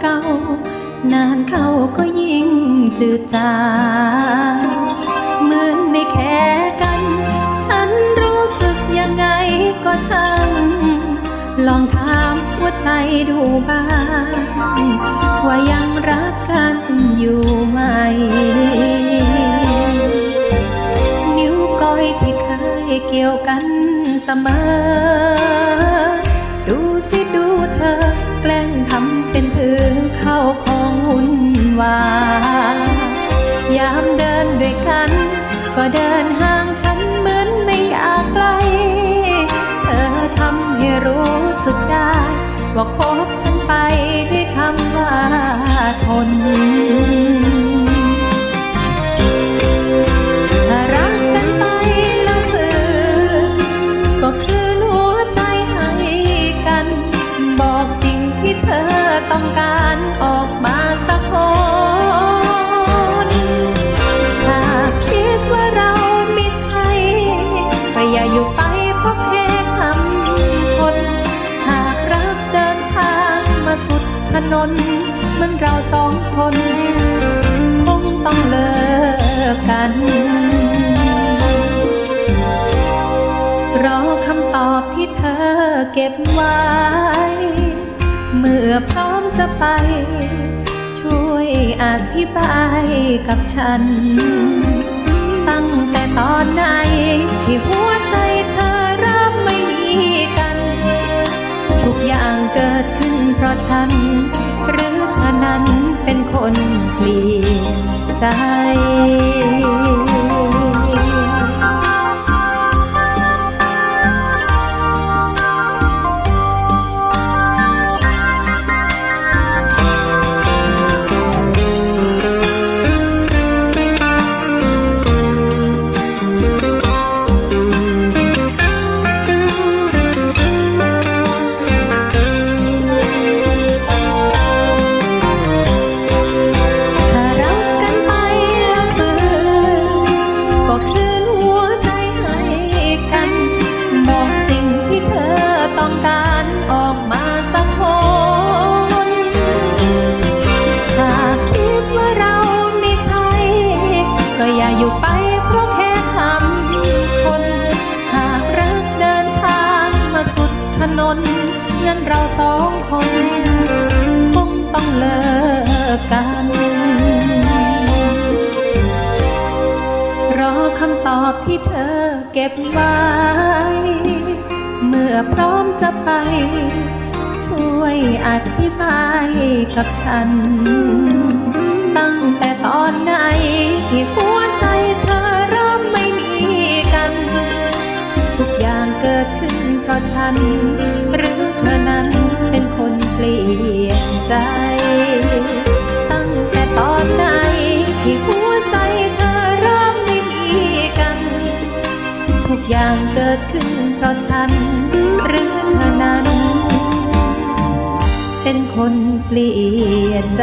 เก่า นานเข้าก็ยิ่งจืดจางเหมือนไม่แคร์กัน ฉันรู้สึกยังไงก็ช่าง ลองถามหัวใจดูบ้าง ว่ายังรักกันอยู่ไหม นิ้วก้อยที่เคยเกี่ยวกันเสมอ ดูสิดู วายามเดินด้วยกัน ก็เดินห่างฉันเหมือนไม่อยากไกล เธอทำให้รู้สึกได้ ว่าคบฉันไปด้วยคำว่าทนรักกันไปแล้วฝืนก็คืนหัวใจให้กัน บอกสิ่งที่เธอต้องการออกมา นเหมันเราสองคน คงต้องเลิกกัน รอคำตอบที่เธอเก็บไว้ เมื่อพร้อมจะไป ช่วยอธิบายกับฉัน ตั้งแต่ตอนไหนที่หัวใจเธอเริ่มไม่มีกัน ทุกอย่างเกิดขึ้นเพราะฉัน นั้นเป็นคนเปลี่ยนใจ งั้นเราสองคนคงต้องเลิกกัน รอคำตอบที่เธอเก็บไว้ เมื่อพร้อมจะไป ช่วยอธิบายกับฉัน ตั้งแต่ตอนไหนที่หัวใจเธอเริ่มไม่มีกัน ทุกอย่างเกิดขึ้นเพราะฉัน ใจ ตั้งแต่ตอนไหนที่หัวใจเธอเริ่มไม่มีกัน ทุกอย่างเกิดขึ้นเพราะฉันหรือเธอนั้น เป็นคนเปลี่ยนใจ